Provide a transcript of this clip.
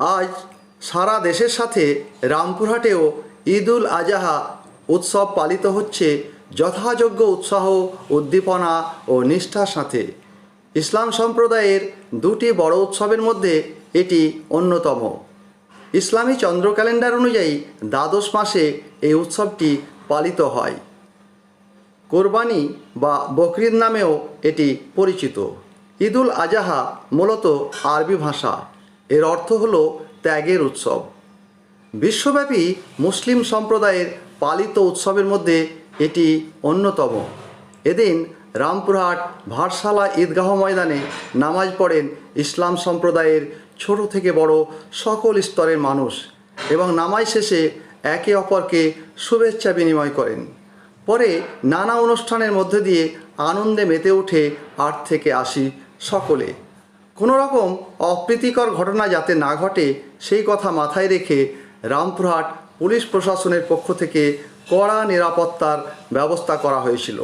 আজ সারা দেশের সাথে রামপুরহাটেও ঈদুল আজাহা উৎসব পালিত হচ্ছে যথাযোগ্য উৎসাহ, উদ্দীপনা ও নিষ্ঠার সাথে। ইসলাম সম্প্রদায়ের দুটি বড় উৎসবের মধ্যে এটি অন্যতম। ইসলামী চন্দ্র ক্যালেন্ডার অনুযায়ী দ্বাদশ মাসে এই উৎসবটি পালিত হয়। কোরবানি বা বকরিদ নামেও এটি পরিচিত। ঈদুল আজাহা মূলত আরবি ভাষা। এর অর্থ হল ত্যাগের উৎসব। বিশ্বব্যাপী মুসলিম সম্প্রদায়ের পালিত উৎসবের মধ্যে এটি অন্যতম। এদিন রামপুরহাট ভাটশালা ঈদগাহ ময়দানে নামাজ পড়েন ইসলাম সম্প্রদায়ের ছোট থেকে বড় সকল স্তরের মানুষ এবং নামাজ শেষে একে অপরকে শুভেচ্ছা বিনিময় করেন। পরে নানা অনুষ্ঠানের মধ্যে দিয়ে আনন্দে মেতে ওঠে আট থেকে আসি সকলে। কোনো রকম অপ্রীতিকর ঘটনা যাতে না ঘটে, সেই কথা মাথায় রেখে রামপুরহাট পুলিশ প্রশাসনের পক্ষ থেকে কড়া নিরাপত্তার ব্যবস্থা করা হয়েছিল।